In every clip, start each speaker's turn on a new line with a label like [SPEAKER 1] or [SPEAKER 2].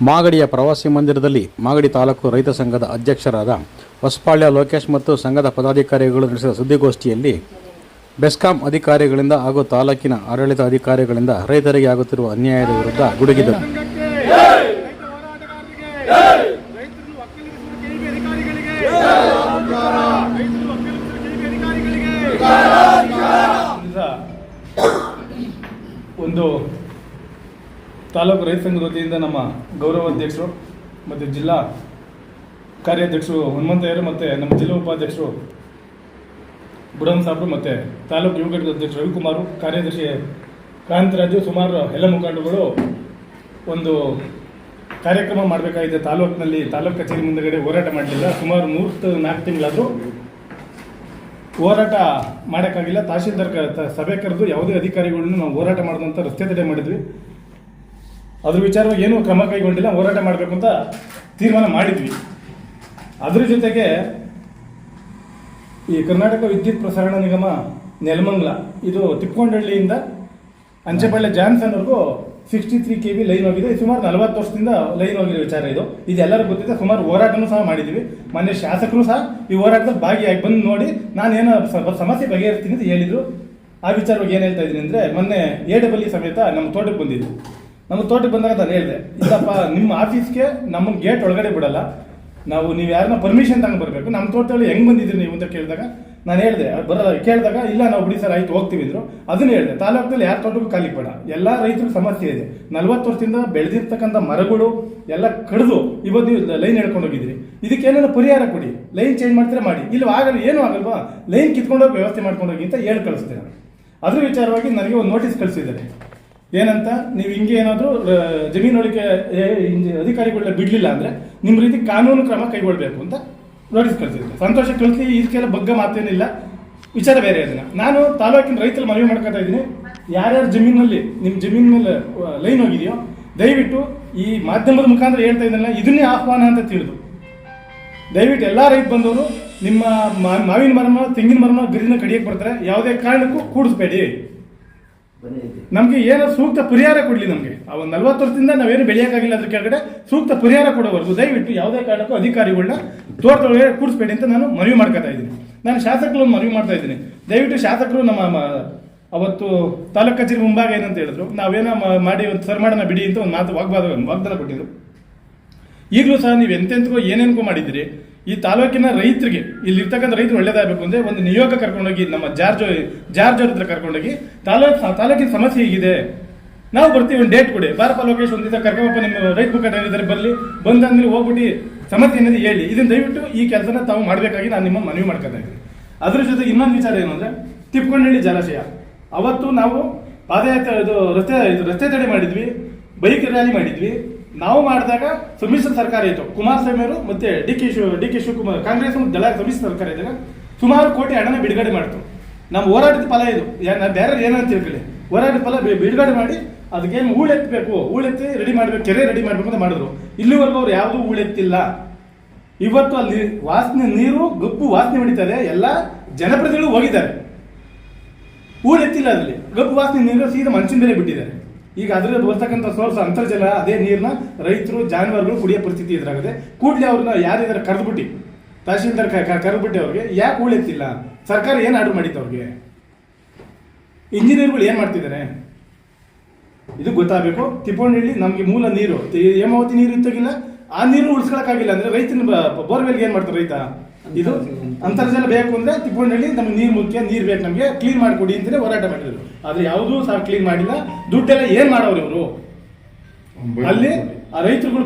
[SPEAKER 1] ಮಾಗಡಿಯ ಪ್ರವಾಸಿ ಮಂದಿರದಲ್ಲಿ ಮಾಗಡಿ ತಾಲೂಕು ರೈತ ಸಂಘದ ಅಧ್ಯಕ್ಷರಾದ ಹೊಸಪಾಳ್ಯ ಲೋಕೇಶ್ ಮತ್ತು ಸಂಘದ ಪದಾಧಿಕಾರಿಗಳು ನಡೆಸಿದ ಸುದ್ದಿಗೋಷ್ಠಿಯಲ್ಲಿ ಬೆಸ್ಕಾಂ ಅಧಿಕಾರಿಗಳಿಂದ ಹಾಗೂ ತಾಲೂಕಿನ ಆಡಳಿತ ಅಧಿಕಾರಿಗಳಿಂದ ರೈತರಿಗೆ ಆಗುತ್ತಿರುವ ಅನ್ಯಾಯದ ವಿರುದ್ಧ ಗುಡುಗಿದರು.
[SPEAKER 2] ತಾಲೂಕು ರೈತ ಸಂಘದ ವತಿಯಿಂದ ನಮ್ಮ ಗೌರವ ಅಧ್ಯಕ್ಷರು ಮತ್ತು ಜಿಲ್ಲಾ ಕಾರ್ಯಾಧ್ಯಕ್ಷರು ಹನುಮಂತಯ್ಯರು ಮತ್ತು ನಮ್ಮ ಜಿಲ್ಲಾ ಉಪಾಧ್ಯಕ್ಷರು ಬುಡನ್ ಸಾಬ್ರು ಮತ್ತು ತಾಲೂಕು ಯುವ ಘಟಕದ ಅಧ್ಯಕ್ಷ ರವಿಕುಮಾರು, ಕಾರ್ಯದರ್ಶಿ ಕಾಂತರಾಜು ಸುಮಾರು ಎಲ್ಲ ಮುಖಂಡಗಳು ಒಂದು ಕಾರ್ಯಕ್ರಮ ಮಾಡಬೇಕಾಗಿದೆ. ತಾಲೂಕಿನಲ್ಲಿ ತಾಲೂಕು ಕಚೇರಿ ಮುಂದಗಡೆ ಹೋರಾಟ ಮಾಡಲಿಲ್ಲ. ಸುಮಾರು ಮೂರು ನಾಲ್ಕು ತಿಂಗಳಾದರೂ ಹೋರಾಟ ಮಾಡೋಕ್ಕಾಗಿಲ್ಲ. ತಹಶೀಲ್ದಾರ್ ಸಭೆ ಕರೆದು ಯಾವುದೇ ಅಧಿಕಾರಿಗಳನ್ನು ನಾವು ಹೋರಾಟ ಮಾಡಿದಂಥ ರಸ್ತೆ ತಡೆ ಮಾಡಿದ್ವಿ. ಅದ್ರ ವಿಚಾರವಾಗಿ ಏನೂ ಕ್ರಮ ಕೈಗೊಂಡಿಲ್ಲ, ಹೋರಾಟ ಮಾಡಬೇಕು ಅಂತ ತೀರ್ಮಾನ ಮಾಡಿದ್ವಿ. ಅದ್ರ ಜೊತೆಗೆ ಈ ಕರ್ನಾಟಕ ವಿದ್ಯುತ್ ಪ್ರಸರಣ ನಿಗಮ ನೆಲಮಂಗ್ಲ, ಇದು ತಿಪ್ಪಕೊಂಡಹಳ್ಳಿಯಿಂದ Anchepalli ಜಾನ್ಸನ್ವರೆಗೂ sixty three K B line ಹೋಗಿದೆ. ಸುಮಾರು ನಲವತ್ತು ವರ್ಷದಿಂದ ಲೈನ್ ಹೋಗಿರೋ ವಿಚಾರ ಇದು. ಇದೆಲ್ಲರೂ ಗೊತ್ತಿದೆ, ಸುಮಾರು ಹೋರಾಟನೂ ಸಹ ಮಾಡಿದ್ವಿ ಮೊನ್ನೆ ಶಾಸಕರು ಸಹ ಈ ಹೋರಾಟದಲ್ಲಿ ಭಾಗಿಯಾಗಿ ಬಂದು ನೋಡಿ ನಾನೇನೋ ಸ- ಸಮಸ್ಯೆ ಬಗೆಹರಿಸ್ತೀನಿ ಅಂತ ಹೇಳಿದರು. ಆ ವಿಚಾರವಾಗಿ ಏನು ಹೇಳ್ತಾ ಇದ್ದೀನಿ ಅಂದರೆ, ಮೊನ್ನೆ ಎ ಸಮೇತ ನಮ್ಮ ತೋಟಕ್ಕೆ ಬಂದಿದ್ದು. ನಮ್ಮ ತೋಟಕ್ಕೆ ಬಂದಾಗ ನಾನು ಹೇಳಿದೆ, ಇಲ್ಲಪ್ಪ, ನಿಮ್ಮ ಆಫೀಸ್ಗೆ ನಮ್ಮ ಗೇಟ್ ಒಳಗಡೆ ಬಿಡಲ್ಲ. ನಾವು ನೀವು ಯಾರನ್ನ ಪರ್ಮಿಷನ್ ತಂಗ ಬರಬೇಕು. ನಮ್ಮ ತೋಟದಲ್ಲಿ ಹೆಂಗೆ ಬಂದಿದ್ದೀರಿ ನೀವು ಅಂತ ಕೇಳಿದಾಗ ನಾನು ಹೇಳಿದೆ ಬರೋಲ್ಲ ಕೇಳಿದಾಗ, ಇಲ್ಲ, ನಾವು ಬಿಡಿ ಸರ್, ಆಯ್ತು, ಹೋಗ್ತೀವಿ ಅಂದರು. ಅದನ್ನ ಹೇಳಿದೆ ತಾಲೂಕಿನಲ್ಲಿ ಯಾರು ತೋಟಕ್ಕೂ ಖಾಲಿ ಬೇಡ. ಎಲ್ಲ ರೈತರು ಸಮಸ್ಯೆ ಇದೆ. ನಲ್ವತ್ತು ವರ್ಷದಿಂದ ಬೆಳೆದಿರ್ತಕ್ಕಂಥ ಮರಗಳು ಎಲ್ಲ ಕಡಿದು ಇವತ್ತು ನೀವು ಲೈನ್ ಹೇಳ್ಕೊಂಡು ಹೋಗಿದ್ದೀರಿ. ಇದಕ್ಕೆ ಏನೇನು ಪರಿಹಾರ ಕೊಡಿ. ಲೈನ್ ಚೇಂಜ್ ಮಾಡ್ತಾರೆ ಮಾಡಿ. ಇಲ್ಲ ಆಗಲ್ಲ, ಏನೂ ಆಗಲ್ವಾ? ಲೈನ್ ಕಿತ್ಕೊಂಡೋಗಿ ವ್ಯವಸ್ಥೆ ಮಾಡ್ಕೊಂಡೋಗಿ ಅಂತ ಹೇಳಿ ಕಳಿಸ್ತೇನೆ ಅದ್ರ ವಿಚಾರವಾಗಿ ನನಗೆ ಒಂದು ನೋಟಿಸ್ ಕಳಿಸಿದ್ದಾರೆ. ಏನಂತ, ನೀವು ಹಿಂಗೆ ಏನಾದರೂ ಜಮೀನೊಳಿಕೆ ಅಧಿಕಾರಿಗಳನ್ನ ಬಿಡಲಿಲ್ಲ ಅಂದರೆ ನಿಮ್ಮ ರೀತಿ ಕಾನೂನು ಕ್ರಮ ಕೈಗೊಳ್ಬೇಕು ಅಂತ ನೋಟಿಸ್ ಕಳಿಸಿದ್ರು. ಸಂತೋಷ ಕಳಿಸಿ ಇದಕ್ಕೆಲ್ಲ ಬಗ್ಗೆ ಮಾತೇನಿಲ್ಲ. ವಿಚಾರ ಬೇರೆ ಅದನ್ನ ನಾನು ತಾಲೂಕಿನ ರೈತರು ಮನವಿ ಮಾಡ್ಕೊತಾ ಇದ್ದೀನಿ. ಯಾರ್ಯಾರ ಜಮೀನಲ್ಲಿ ನಿಮ್ಮ ಜಮೀನಲ್ಲಿ ಲೈನ್ ಹೋಗಿದೆಯೋ, ದಯವಿಟ್ಟು ಈ ಮಾಧ್ಯಮದ ಮುಖಾಂತರ ಹೇಳ್ತಾ ಇದ್ದಲ್ಲ ಇದನ್ನೇ ಆಹ್ವಾನ ಅಂತ ತಿಳಿದು. ದಯವಿಟ್ಟು ಎಲ್ಲ ರೈತ ಬಂದವರು, ನಿಮ್ಮ ಮಾವಿನ ಮರನ, ತೆಂಗಿನ ಮರನ, ಗಿರಿನ ಕಡಿಯಕ್ಕೆ ಬರ್ತಾರೆ. ಯಾವುದೇ ಕಾರಣಕ್ಕೂ ಕೂಡಿಸ್ಬೇಡಿ. ನಮಗೆ ಏನೋ ಸೂಕ್ತ ಪರಿಹಾರ ಕೊಡಲಿ ನಮಗೆ. ಆ ಒಂದು ನಲ್ವತ್ತು ವರ್ಷದಿಂದ ನಾವೇನು ಬೆಳೆಯೋಕ್ಕಾಗಿಲ್ಲ ಅದ್ರ ಕೆಳಗಡೆ ಸೂಕ್ತ ಪರಿಹಾರ ಕೊಡೋವರೆಗೂ, ದಯವಿಟ್ಟು ಯಾವುದೇ ಕಾರಣಕ್ಕೂ ಅಧಿಕಾರಿಗಳನ್ನ ತೋಟದೊಳಗೆ ಕೂಡಿಸ್ಬೇಡಿ ಅಂತ ನಾನು ಮನವಿ ಮಾಡ್ಕೊತಾ ಇದ್ದೀನಿ. ನಾನು ಶಾಸಕರನ್ನು ಮನವಿ ಮಾಡ್ತಾ ಇದ್ದೀನಿ. ದಯವಿಟ್ಟು ಶಾಸಕರು ನಮ್ಮ ಅವತ್ತು ತಾಲೂಕು ಕಚೇರಿ ಮುಂಭಾಗ ಏನಂತ ಹೇಳಿದ್ರು. ನಾವೇನೋ ಮಾಡಿ ಒಂದು ಸರ್ಮಾಡನ ಬಿಡಿ ಅಂತ ಒಂದು ಮಾತು ವಾಗ್ವಾದ, ವಾಗ್ದಾನ ಕೊಟ್ಟಿದ್ರು. ಈಗಲೂ ಸಹ ನೀವು ಎಂತೆಂತಕೋ ಏನೇನ್ಕೋ ಮಾಡಿದ್ದೀರಿ. ಈ ತಾಲೂಕಿನ ರೈತರಿಗೆ ಇಲ್ಲಿ ಇರ್ತಕ್ಕಂಥ ರೈತರು ಒಳ್ಳೇದಾಗಬೇಕು ಅಂದರೆ ಒಂದು ನಿಯೋಗ ಕರ್ಕೊಂಡೋಗಿ, ನಮ್ಮ ಜಾರ್ಜ್ ಜಾರ್ಜ್ ಅವ್ರ ಹತ್ರ ಕರ್ಕೊಂಡೋಗಿ, ತಾಲೂಕು ತಾಲೂಕಿನ ಸಮಸ್ಯೆ ಹೀಗಿದೆ, ನಾವು ಬರ್ತೀವಿ, ಒಂದು ಡೇಟ್ ಕೊಡಿ. ಬಾರಪ್ಪ ಲೋಕೇಶ್ ಒಂದು ದಿವಸ ನಿಮ್ಮ ರೈತ ಮುಖಂಡರಿದ್ದಾರೆ ಬರಲಿ. ಬಂದಾದ್ಮೇಲೆ ಹೋಗ್ಬಿಟ್ಟು ಸಮಸ್ಯೆ ಏನಿದೆ ಹೇಳಿ. ಇದನ್ನ ದಯವಿಟ್ಟು ಈ ಕೆಲಸನ ತಾವು ಮಾಡಬೇಕಾಗಿ ನಾನು ನಿಮ್ಮ ಮನವಿ ಮಾಡ್ಕೊತಾ ಇದ್ದೀನಿ. ಅದ್ರ ಜೊತೆ ಇನ್ನೊಂದು ವಿಚಾರ ಏನು ಅಂದರೆ, ತಿಪ್ಕೊಂಡಳ್ಳಿ ಜಲಾಶಯ. ಅವತ್ತು ನಾವು ಪಾದಯಾತ್ರೆ, ಇದು ರಸ್ತೆ ಇದು ರಸ್ತೆ ತಡೆ ಮಾಡಿದ್ವಿ, ಬೈಕ್ ರ್ಯಾಲಿ ಮಾಡಿದ್ವಿ. ನಾವು ಮಾಡಿದಾಗ ಸಮ್ಮಿಶ್ರ ಸರ್ಕಾರ ಇತ್ತು. ಕುಮಾರಸ್ವಾಮಿ ಅವರು ಮತ್ತೆ D K Shiva D K Shivakumar Congress Dal ಸಮ್ಮಿಶ್ರ ಸರ್ಕಾರ ಇದ್ದಾಗ ಸುಮಾರು ಕೋಟಿ ಹಣನ ಬಿಡುಗಡೆ ಮಾಡ್ತು. ನಮ್ಮ ಹೋರಾಟದ ಫಲ ಇದು. ಬೇರೆ ಏನಂತ ತಿಳ್ಕೊಳ್ಳಿ. ಹೋರಾಟದ ಫಲ ಬಿಡುಗಡೆ ಮಾಡಿ ಅದಕ್ಕೇನು ಹೂಳೆತ್ತಬೇಕು ಹೂಳೆತ್ತಿ ರೆಡಿ ಮಾಡಬೇಕು. ಕೆರೆ ರೆಡಿ ಮಾಡಬೇಕು ಅಂತ ಮಾಡಿದ್ರು. ಇಲ್ಲಿವರೆಗೂ ಅವ್ರು ಯಾವುದೂ ಹೂಳೆತ್ತಿಲ್ಲ ಇವತ್ತು ಅಲ್ಲಿ ವಾಸನೆ, ನೀರು ಗಪ್ಪು ವಾಸನೆ ಹೊಡಿತಾರೆ ಎಲ್ಲ ಜನಪ್ರತಿನಿಧಿಗಳು ಹೋಗಿದ್ದಾರೆ. ಹೂಳೆತ್ತಿಲ್ಲ ಅದರಲ್ಲಿ ಗಬ್ಬು ವಾಸನೆ, ನೀರು ಸೀದಾ ಮಂಚಿನ ಮೇಲೆ ಬಿಟ್ಟಿದ್ದಾರೆ. ಈಗ ಅದ್ರ ಬರ್ತಕ್ಕಂಥ ಸೋರ್ಸ್ ಅಂತರ್ಜಲ, ಅದೇ ನೀರನ್ನ ರೈತರು, ಜಾನುವಾರುಗಳು ಕುಡಿಯೋ ಪರಿಸ್ಥಿತಿ ಎದುರಾಗಿದೆ ಕೂಡಲೇ ಅವ್ರನ್ನ ಯಾರಿದ್ದಾರೆ ಕರೆದ್ಬಿಟ್ಟು. ತಹಶೀಲ್ದಾರ್ ಕರೆದ್ಬಿಟ್ಟು ಅವ್ರಿಗೆ, ಯಾಕೆ ಉಳಿತಿಲ್ಲ ಸರ್ಕಾರ ಏನು ಆರ್ಡರ್ ಮಾಡಿತ್ತು ಅವ್ರಿಗೆ? ಇಂಜಿನಿಯರ್ಗಳು ಏನು ಮಾಡ್ತಿದ್ದಾರೆ? ಇದು ಗೊತ್ತಾಗಬೇಕು. ತಿಪ್ಪಣ್ಣಹಳ್ಳಿ ನಮಗೆ ಮೂಲ ನೀರು ಹೇಮಾವತಿ ನೀರು ಇತ್ತಾಗಿಲ್ಲ. ಆ ನೀರು ಉಳಿಸ್ಕೊಳಕ್ಕಾಗಿಲ್ಲ ಅಂದ್ರೆ ರೈತನ ಬೋರ್ವೆಲ್ಗೆ ಏನ್ ಮಾಡ್ತಾರೆ ರೈತ? ಇದು ಅಂತರ್ಜಲ ಬೇಕು ಅಂದ್ರೆ ತಿಪ್ಪಣ್ಣಹಳ್ಳಿ ನಮ್ಗೆ ನೀರು ಮುಖ್ಯ ನೀರು ಬೇಕು ನಮಗೆ. ಕ್ಲೀನ್ ಮಾಡಿಕೊಡಿ ಅಂತಲೇ ಹೋರಾಟ ಮಾಡಿದ್ರು. ಆದ್ರೆ ಯಾವುದೂ ಸಹ ಕ್ಲೀನ್ ಮಾಡಿಲ್ಲ. ದುಡ್ಡೆಲ್ಲ ಏನ್ ಮಾಡೋರು ಇವರು? ಅಲ್ಲಿ ಆ ರೈತರುಗಳು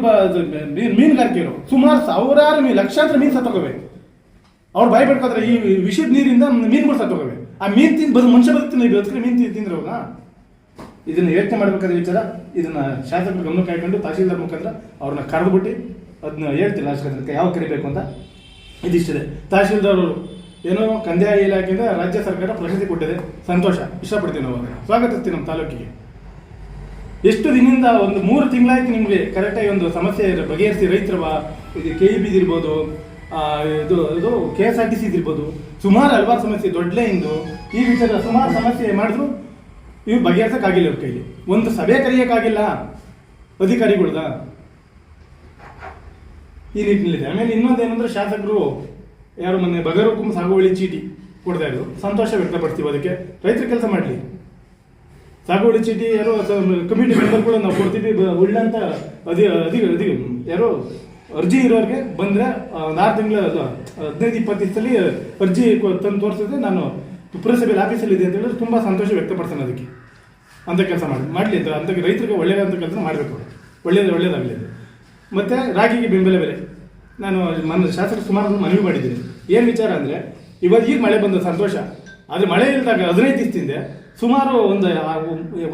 [SPEAKER 2] ಮೀನುಗಾರಿಕೆರು ಸುಮಾರು ಸಾವಿರಾರು ಮೀನು ಲಕ್ಷಾಂತರ ಮೀನು ಸತ್ತೋಗಬೇಕು ಅವ್ರು ಬಾಯಿ ಬಿಡ್ಕೋದ್ರೆ ಈ ವಿಷದ ನೀರಿಂದ ಮೀನುಗಳು ಸತ್ತೋಗವೆ ಆ ಮೀನ್ ತಿಂದು ಬದು ಮನುಷ್ಯ ಬದುಕ್ತೀನಿ ಬದುಕ್ರೆ ಮೀನ್ ತಿಂದು ತಿಂದ್ರೆ ಅವ್ರನ್ನ ಇದನ್ನ ಯೋಚನೆ ಮಾಡ್ಬೇಕಾದ್ರೆ ವಿಚಾರ. ಇದನ್ನ ಶಾಸಕರು ಗಮನ ಕಾಯ್ಕೊಂಡು ತಹಶೀಲ್ದಾರ್ ಮುಖಾಂತರ ಅವ್ರನ್ನ ಕರೆದ್ಬಿಟ್ಟು ಅದನ್ನ ಹೇಳ್ತೀನಿ ರಾಜಕಾರಣಕ್ಕೆ ಯಾವ ಕರಿಬೇಕು ಅಂತ? ಇದಿಷ್ಟಿದೆ ತಹಶೀಲ್ದಾರ್ ಅವರು ಏನೋ ಕಂದಾಯ ಇಲಾಖೆಯಿಂದ ರಾಜ್ಯ ಸರ್ಕಾರ ಪ್ರಶಸ್ತಿ ಕೊಟ್ಟಿದೆ. ಸಂತೋಷ. ಇಷ್ಟಪಡ್ತೀವಿ ನಾವು ಸ್ವಾಗತಿಸ್ತೀನಿ ನಮ್ಮ ತಾಲೂಕಿಗೆ. ಎಷ್ಟು ದಿನದಿಂದ ಒಂದು ಮೂರು ತಿಂಗಳಾಯ್ತು ನಿಮಗೆ ಕರೆಕ್ಟಾಗಿ ಒಂದು ಸಮಸ್ಯೆ ಬಗೆಹರಿಸಿ ರೈತರ ಇದು ಕೆ ಇ ಬಿದಿರ್ಬೋದು ಇದು ಇದು K S R T C ಇರ್ಬೋದು, ಸುಮಾರು ಹಲವಾರು ಸಮಸ್ಯೆ ದೊಡ್ಡ ಲೈನ್ದು, ಈ ವಿಚಾರ ಸುಮಾರು ಸಮಸ್ಯೆ ಮಾಡಿದ್ರು, ಇವ್ರು ಬಗೆಹರಿಸೋಕ್ಕಾಗಿಲ್ಲ ಇವ್ರ ಕೈಲಿ. ಒಂದು ಸಭೆ ಕರೆಯೋಕ್ಕಾಗಿಲ್ಲ. ಅಧಿಕಾರಿಗಳ್ದ? ಈ ನಿಟ್ಟಿನಲ್ಲಿದೆ. ಆಮೇಲೆ ಇನ್ನೊಂದೇನಂದ್ರೆ ಶಾಸಕರು ಯಾರು ಮೊನ್ನೆ ಬಗರಕುಂ ಸಾಗುವಳಿ ಚೀಟಿ ಕೊಡ್ತಾ ಇದ್ರು. ಸಂತೋಷ ವ್ಯಕ್ತಪಡಿಸ್ತೀವಿ ಅದಕ್ಕೆ. ರೈತರು ಕೆಲಸ ಮಾಡಲಿ. ಸಾಗುವಳಿ ಚೀಟಿ ಯಾರೋ ಕಮಿಟಿ ಮೆಂಬರ್ ಕೂಡ ನಾವು ಕೊಡ್ತೀವಿ. ಉಳ್ಳಂತ ಅದಿ ಅದಿ ಅದಿ ಯಾರೋ ಅರ್ಜಿ ಇರೋರಿಗೆ ಬಂದ್ರೆ ಒಂದು ಆರು ತಿಂಗಳ ಹದಿನೈದು ಇಪ್ಪತ್ತು ದಿವಸದಲ್ಲಿ ಅರ್ಜಿ ತಂದು ತೋರಿಸಿದ್ರೆ ನಾನು ಪುರಸಭೆಯಲ್ಲಿ ಆಫೀಸಲ್ಲಿ ಇದೆ ಅಂತ ಹೇಳಿದ್ರೆ ತುಂಬ ಸಂತೋಷ ವ್ಯಕ್ತಪಡ್ತಾನೆ ಅದಕ್ಕೆ. ಅಂತ ಕೆಲಸ ಮಾಡಿ ಮಾಡಲಿ ಅಂತ. ಅಂತ ರೈತರಿಗೆ ಒಳ್ಳೆಯದಂತ ಕೆಲಸ ಮಾಡಬೇಕು ಒಳ್ಳೆಯದು ಒಳ್ಳೇದಾಗಲಿ ಅದು. ಮತ್ತು ರಾಗಿಗೆ ಬೆಂಬಲ ಬೆಲೆ. ನಾನು ಮನ ಶಾಸಕ ಸುಮಾರು ಮನವಿ ಮಾಡಿದ್ದೀನಿ. ಏನು ವಿಚಾರ ಅಂದರೆ, ಇವಾಗ ಈಗ ಮಳೆ ಬಂದ ಸಂತೋಷ. ಆದರೆ ಮಳೆ ಇಲ್ಲದಾಗ ಹದಿನೈದು ದಿವಸದಿಂದ ಸುಮಾರು ಒಂದು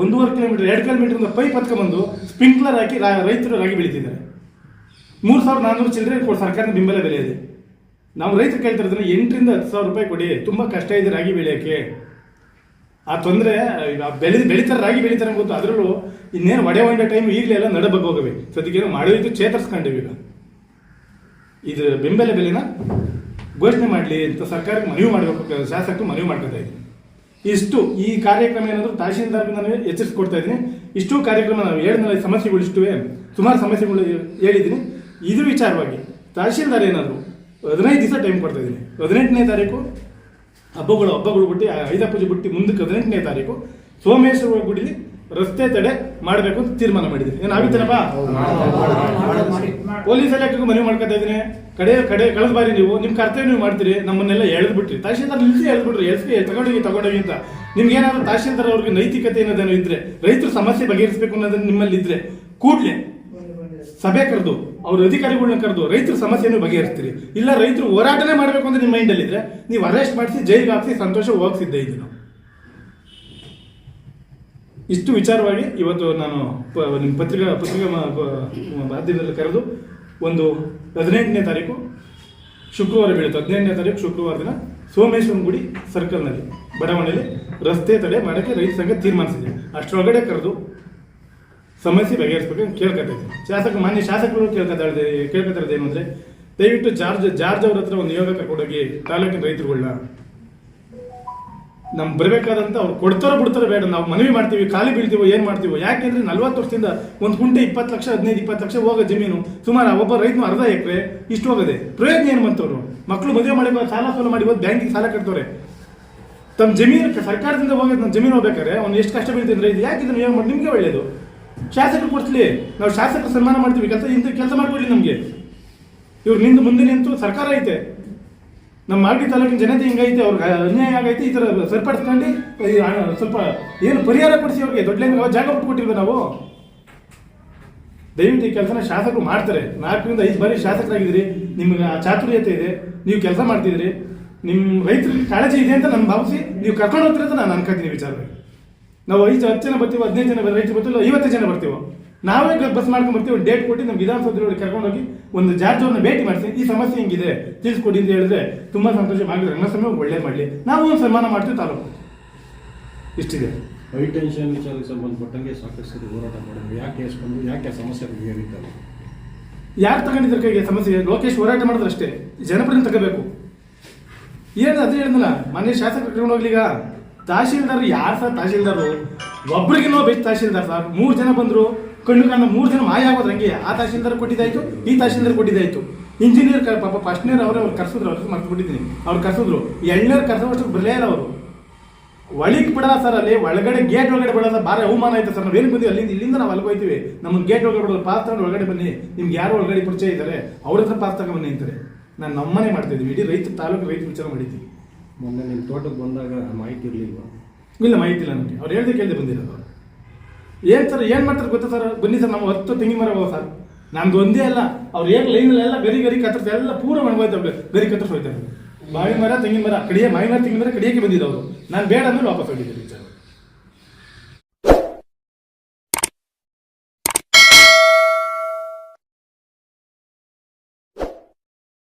[SPEAKER 2] ಒಂದೂವರೆ ಕಿಲೋಮೀಟರ್, ಎರಡು ಕಿಲೋಮೀಟರ್ ಪೈಪ್ ಹತ್ಕೊಂಡ್ಬಂದು ಸ್ಪ್ರಿಂಕ್ಲರ್ ಹಾಕಿ ರೈತರು ರಾಗಿ ಬೆಳೀತಿದ್ದಾರೆ. ಮೂರು ಸಾವಿರದ ನಾನ್ನೂರು ಚಿಲ್ಲರೆ ಕೊಡು ಸರ್ಕಾರದ ಬೆಂಬಲ ಬೆಲೆ ಇದೆ. ನಾವು ರೈತರು ಕೇಳ್ತಾ ಇದ್ರೆ ಎಂಟರಿಂದ ಹತ್ತು ಸಾವಿರ ರೂಪಾಯಿ ಕೊಡಿ. ತುಂಬ ಕಷ್ಟ ಇದೆ ರಾಗಿ ಬೆಳೆಯೋಕ್ಕೆ. ಆ ತೊಂದರೆ ಬೆಳೆ ಬೆಳೀತಾರೆ, ರಾಗಿ ಬೆಳೀತಾರೆ ಗೊತ್ತು ಅದರಲ್ಲೂ ಇನ್ನೇನು ಒಡೆ ಹೊಂಡ ಟೈಮ್ ಈಗಲೇ ಎಲ್ಲ ನಡಬಗ್ ಹೋಗವೆ ಸದ್ಯಕ್ಕೇನು ಮಾಡೋದಿತ್ತು ಚೇತರಿಸ್ಕೊಂಡಿವಿ ಈಗ. ಇದು ಬೆಂಬಲ ಬೆಲೆನ ಘೋಷಣೆ ಮಾಡಲಿ ಅಂತ ಸರ್ಕಾರಕ್ಕೆ ಮನವಿ ಮಾಡಬೇಕು ಶಾಸಕರು ಮನವಿ ಮಾಡ್ಕೊತಾ ಇದ್ದೀನಿ ಇಷ್ಟು ಈ ಕಾರ್ಯಕ್ರಮ ಏನಾದರೂ ತಹಶೀಲ್ದಾರ್ಗೆ ನಾನು ಎಚ್ಚರಿಸ್ಕೊಡ್ತಾ ಇದ್ದೀನಿ. ಇಷ್ಟು ಕಾರ್ಯಕ್ರಮ ನಾವು ಹೇಳಿದ್ನಲ್ಲ ಸಮಸ್ಯೆಗಳು ಇಷ್ಟುವೆ ಸುಮಾರು ಸಮಸ್ಯೆಗಳು ಹೇಳಿದ್ದೀನಿ. ಇದು ವಿಚಾರವಾಗಿ ತಹಶೀಲ್ದಾರ್ ಏನಾದರೂ ಹದಿನೈದು ದಿವಸ ಟೈಮ್ ಕೊಡ್ತಾ ಇದ್ದೀನಿ. ಹದಿನೆಂಟನೇ ತಾರೀಕು ಹಬ್ಬಗಳು ಹಬ್ಬಗಳು ಬಿಟ್ಟು ಐದ ಪೂಜೆ ಬಿಟ್ಟು ಮುಂದಕ್ಕೆ ಹದಿನೆಂಟನೇ ತಾರೀಕು ಸೋಮೇಶ್ವರ ಗುಡಿಲಿ ರಸ್ತೆ ತಡೆ ಮಾಡಬೇಕು ಅಂತ ತೀರ್ಮಾನ ಮಾಡಿದ್ದೀನಿ. ಏನು ಆಗುತ್ತೇನಪ್ಪ ಪೊಲೀಸ್ ಇಲಾಖೆಗೂ ಮನವಿ ಮಾಡ್ಕೊತಾ ಇದ್ದೀನಿ. ಕಡೆ ಕಡೆ, ಕಳೆದ ಬಾರಿ ನೀವು ನಿಮ್ಮ ಕರ್ತವ್ಯ ನೀವು ಮಾಡ್ತೀರಿ, ನಮ್ಮನ್ನೆಲ್ಲ ಎಳೆದ್ಬಿಟ್ರಿ. ತಹಶೀಲ್ದಾರ್ ನಿಲ್ಸಿ ಎಳೆದು ಎಸ್ ಎಲ್ಸಿ ತಗೊಂಡೋಗಿ ತಗೊಂಡೋಗಿ ಅಂತ. ನಿಮ್ಗೆ ಏನಾದ್ರು ತಹಶೀಲ್ದಾರ್ ಅವ್ರಿಗೆ ನೈತಿಕತೆ ಅನ್ನೋದೇನೋ ಇದ್ರೆ, ರೈತರ ಸಮಸ್ಯೆ ಬಗೆಹರಿಸಬೇಕು ಅನ್ನೋದನ್ನ ನಿಮ್ಮಲ್ಲಿ ಇದ್ರೆ, ಕೂಡ್ಲೆ ಸಭೆ ಕರೆದು, ಅವ್ರ ಅಧಿಕಾರಿಗಳನ್ನ ಕರೆದು, ರೈತರ ಸಮಸ್ಯೆಯನ್ನು ಬಗೆಹರಿಸ್ತೀರಿ. ಇಲ್ಲ ರೈತರು ಹೋರಾಟನೇ ಮಾಡಬೇಕು ಅಂತ ನಿಮ್ಮ ಮೈಂಡಲ್ಲಿ ಇದ್ರೆ, ನೀವು ಅರೆಸ್ಟ್ ಮಾಡಿಸಿ, ಜೈಲಿಗೆ ಹಾಕಿಸಿ ಸಂತೋಷ ಹೋಗಿಸಿದ್ದೆ ಇದ್ದೀನಿ ಇಷ್ಟು ವಿಚಾರವಾಗಿ ಇವತ್ತು ನಾನು ನಿಮ್ಮ ಪತ್ರಿಕಾ ಪತ್ರಿಕಾ ಮಾಧ್ಯಮದಲ್ಲಿ ಕರೆದು ಒಂದು ಹದಿನೆಂಟನೇ ತಾರೀಕು ಶುಕ್ರವಾರ ಬೀಳುತ್ತೆ. ಹದಿನೆಂಟನೇ ತಾರೀಕು ಶುಕ್ರವಾರ ದಿನ ಸೋಮೇಶ್ವರನ ಗುಡಿ ಸರ್ಕಲ್ನಲ್ಲಿ ಬಡಾವಣೆಯಲ್ಲಿ ರಸ್ತೆ ತಡೆ ಮಾಡೋಕ್ಕೆ ರೈತ ಸಂಘ ತೀರ್ಮಾನಿಸಿದೆ. ಅಷ್ಟರೊಳಗಡೆ ಕರೆದು ಸಮಸ್ಯೆ ಬಗೆಹರಿಸ್ಬೇಕು ಕೇಳ್ಕೊತಾ ಇದ್ದೀನಿ. ಶಾಸಕ, ಮಾನ್ಯ ಶಾಸಕರು ಕೇಳ್ಕೊತಾ ಕೇಳ್ಕೊತಾ ಇರೋದು ಏನು ಅಂದರೆ ದಯವಿಟ್ಟು ಜಾರ್ಜ್ ಜಾರ್ಜ್ ಅವ್ರ ಹತ್ರ ಒಂದು ಯೋಗ ಕರ್ಕೊಂಡೋಗಿ ತಾಲೂಕಿನ ರೈತರುಗಳನ್ನ ನಮ್ಗೆ ಬರಬೇಕಾದಂಥ ಅವ್ರು ಕೊಡ್ತಾರೋ ಬಿಡ್ತಾರೋ ಬೇಡ. ನಾವು ಮನವಿ ಮಾಡ್ತೀವಿ, ಖಾಲಿ ಬೀಳ್ತೀವೋ, ಏನು ಮಾಡ್ತೀವೋ. ಯಾಕೆಂದ್ರೆ ನಲ್ವತ್ತು ವರ್ಷದಿಂದ ಒಂದು ಕುಂಟೆ ಇಪ್ಪತ್ತು ಲಕ್ಷ, ಹದಿನೈದು ಇಪ್ಪತ್ತು ಲಕ್ಷ ಹೋಗೋ ಜಮೀನು, ಸುಮಾರು ಒಬ್ಬ ರೈತನು ಅರ್ಧ ಎಕರೆ, ಇಷ್ಟು ಹೋಗದೆ. ಪ್ರಯೋಜನ ಏನು ಬಂತವ್ರು ಮಕ್ಕಳು ಮದುವೆ ಮಾಡಿ ಸಾಲ ಸೋಲ ಮಾಡಿ ಬಂದು ಬ್ಯಾಂಕಿಗೆ ಸಾಲ ಕಟ್ತವ್ರೆ. ತಮ್ಮ ಜಮೀನು, ಸರ್ಕಾರದಿಂದ ಹೋಗೋದು ನಮ್ಮ ಜಮೀನು ಹೋಗ್ಬೇಕಾದ್ರೆ ಅವ್ನು ಎಷ್ಟು ಕಷ್ಟ ಬೀಳ್ತಿದ್ರೆ ಇದು ಯಾಕೆ ಇದನ್ನು ಏನು ಮಾಡಿ ನಿಮಗೆ ಒಳ್ಳೆಯದು ಶಾಸಕರು ಕೊಡ್ಸ್ಲಿ. ನಾವು ಶಾಸಕರು ಸನ್ಮಾನ ಮಾಡ್ತೀವಿ. ಕೆಲಸ ಇಂಥ ಕೆಲಸ ಮಾಡಿಕೊಡ್ಲಿ ನಮಗೆ. ಇವ್ರು ನಿಂದು ಮುಂದೆ ನಿಂತು ಸರ್ಕಾರ ಐತೆ. ನಮ್ಮ ಮಾಗಡಿ ತಾಲೂಕಿನ ಜನತೆ ಹಿಂಗೈತೆ, ಅವ್ರಿಗೆ ಅನ್ಯಾಯ ಆಗೈತೆ, ಈ ಥರ ಸರಿಪಡಿಸ್ಕೊಂಡು ಸ್ವಲ್ಪ ಏನು ಪರಿಹಾರ ಕೊಡಿಸಿ ಅವ್ರಿಗೆ ದೊಡ್ಡ ಜಾಗ ಬಿಟ್ಕೊಟ್ಟಿಲ್ವ ನಾವು? ದಯವಿಟ್ಟು ಈ ಕೆಲಸನ ಶಾಸಕರು ಮಾಡ್ತಾರೆ. ನಾಲ್ಕರಿಂದ ಐದು ಬಾರಿ ಶಾಸಕರಾಗಿದ್ದೀರಿ. ನಿಮ್ಗೆ ಆ ಚಾತುರ್ಯತೆ ಇದೆ. ನೀವು ಕೆಲಸ ಮಾಡ್ತಿದ್ದೀರಿ. ನಿಮ್ಮ ರೈತರಿಗೆ ಕಾಳಜಿ ಇದೆ ಅಂತ ನಾನು ಭಾವಿಸಿ ನೀವು ಕರ್ಕೊಂಡು ಹೋಗ್ತೀರ ಅಂತ ನಾನು ಅನ್ಕೋತೀನಿ ವಿಚಾರವಾಗಿ. ನಾವು ಐದು ಹತ್ತು ಜನ ಬರ್ತೀವೋ, ಹದಿನೈದು ಜನ ರೈತರು ಬರ್ತೀವೋ ಐವತ್ತು ಜನ ಬರ್ತೀವೋ? ನಾವೇ ಬಸ್ ಮಾಡ್ಕೊಂಡು ಬರ್ತೀವಿ ಒಂದು ಡೇಟ್ ಕೊಟ್ಟು ನಮ್ಮ ಕರ್ಕೊಂಡು ಕರ್ಕೊಂಡೋಗಿ ಒಂದು ಜಾರ್ಜ್ ಅವ್ರನ್ನ ಭೇಟಿ ಮಾಡಿಸಿ ಈ ಸಮಸ್ಯೆ ಹೆಂಗಿದೆ ತಿಳಿಸ್ಕೊಡಿ ಅಂತ ಹೇಳಿದ್ರೆ ತುಂಬ ಸಂತೋಷ ಮಾಡಿ ಸಮಯ ಒಳ್ಳೆ ಮಾಡಲಿ. ನಾವು ಒಂದು ಸನ್ಮಾನ ಮಾಡ್ತೀವಿ ತಾಲೂಕು. ಇಷ್ಟಿದೆ.
[SPEAKER 3] ಹೈ ಟೆನ್ಷನ್ ವಿಚಾರಕ್ಕೆ ಸಂಬಂಧಪಟ್ಟಂಗೆ ಸಾಕಷ್ಟು ಹೋರಾಟ ಮಾಡೋದು ಯಾಕೆ ಬಂದು ಯಾಕೆ ಸಮಸ್ಯೆ ಬಗೆಹರಿತಾರೆ
[SPEAKER 2] ಯಾರು ತಗೊಂಡಿದ್ರ ಕೈಗೆ ಸಮಸ್ಯೆ? ಲೋಕೇಶ್ ಹೋರಾಟ ಮಾಡಿದ್ರೆ ಅಷ್ಟೇ. ಜನಪ್ರತಿನಿಧಿ ತಗೋಬೇಕು. ಏನು ಅದು ಹೇಳಿದ್ನಲ್ಲ ಮನೆ ಶಾಸಕರು ಕರ್ಕೊಂಡು ಹೋಗ್ಲಿಗ ತಹಶೀಲ್ದಾರ್ ಯಾರು ಸರ್ ತಹಶೀಲ್ದಾರು? ಒಬ್ರಿಗಿನ್ನೋ ಬೆಸ್ಟ್ ತಹಶೀಲ್ದಾರ್ ಸರ್. ಮೂರು ಜನ ಬಂದ್ರು. ಕಣ್ಣು ಕಣ್ಣು ಮೂರು ದಿನ ಮಾಯ ಆಗೋದು ಹಂಗೆ. ಆ ತಹಶೀಲ್ದಾರ್ ಕೊಟ್ಟಿದ್ದಾಯ್ತು ಈ ತಹಶೀಲ್ದಾರ್ ಕೊಟ್ಟಿದ್ದಾಯ್ತು. ಇಂಜಿನಿಯರ್ ಪಾಪ ಫಸ್ಟ್ ಇಯರ್ ಅವರೇ ಅವ್ರು ಕರ್ಸಿದ್ರು ಅವ್ರಿಗೆ ಮರ್ತು ಬಿಟ್ಟಿದ್ದೀನಿ ಅವ್ರು ಕರ್ಸಿದ್ರು. ಎಳ್ನೀರು ಕರ್ಸೋಷ್ಟು ಬರಲೇ ಇಲ್ಲ ಅವರು. ಒಳಗೆ ಬಿಡಲ್ಲ ಸರ್ ಅಲ್ಲಿ ಒಳಗಡೆ ಗೇಟ್ ಒಳಗಡೆ ಬಿಡಲ್ಲ ಬಾರಿ ಅವಮಾನ ಆಯ್ತು ಸರ್. ನಾವೇನು ಬಂದಿವಿ ಅಲ್ಲಿಂದ ಇಲ್ಲಿಂದ ನಾವು ಅಲ್ಲಿ ಹೋಯ್ತೀವಿ. ನಮ್ಗೆ ಗೇಟ್ ಒಳಗಡೆ ಬಿಡೋದು ಪಾಸ್ ತಗೊಂಡು ಒಳಗಡೆ ಬನ್ನಿ. ನಿಮ್ಗೆ ಯಾರು ಒಳಗಡೆ ಪರಿಚಯ ಇದ್ದಾರೆ. ಅವ್ರ ಹತ್ರ ಪಾಸ್ ತಗೊಂಡು ಬನ್ನಿ ಅಂತಾರೆ. ನಾನು ನಮ್ಮನೆ ಮಾಡ್ತಾ ಇದ್ದೀವಿ ಇಡೀ ರೈತ ತಾಲೂಕು ರೈತ ವಿಚಾರ ಮಾಡಿದ್ದೀವಿ
[SPEAKER 3] ಮೊನ್ನೆ ನಿಮ್ಮ ತೋಟಕ್ಕೆ ಬಂದಾಗ ಮಾಹಿತಿ ಇರಲಿಲ್ವಾ?
[SPEAKER 2] ಇಲ್ಲ ಮಾಹಿತಿ ಇಲ್ಲ ನನಗೆ ಅವ್ರು ಹೇಳ್ದೆ ಕೇಳ್ದೆ ಬಂದಿರೋದು. ಏನು ಸರ್, ಏನು ಮಾಡ್ತಾರೆ ಗೊತ್ತಾ ಸರ್? ಬನ್ನಿ ಸರ್ ನಾವು ಹತ್ತು ತೆಂಗಿನ ಮರ ಹೋಗೋ ಸರ್. ನಮ್ದು ಒಂದೇ ಅಲ್ಲ, ಅವ್ರು ಏನು ಲೈನಲ್ಲೆಲ್ಲ ಗರಿ ಗರಿ ಕತ್ತರಿಸಿ ಎಲ್ಲ ಪೂರ ಮಾಡ್ಬೋಯ್ತವೆ ಗರಿ ಕತ್ತರಿಸಿ ಹೋಯ್ತಾರೆ ಮಾವಿನ ಮರ, ತೆಂಗಿನ ಮರ, ಕಡಿಯೇ, ಮಾವಿನ ಮರ, ತೆಂಗಿನ ಮರ ಕಡಿಯಕ್ಕೆ ಬಂದಿದ್ದವರು ನಾನು ಬೇಡ ಅಂದ್ರೆ ವಾಪಸ್ ಹೋಗಿದ್ದೀನಿ ವಿಚಾರ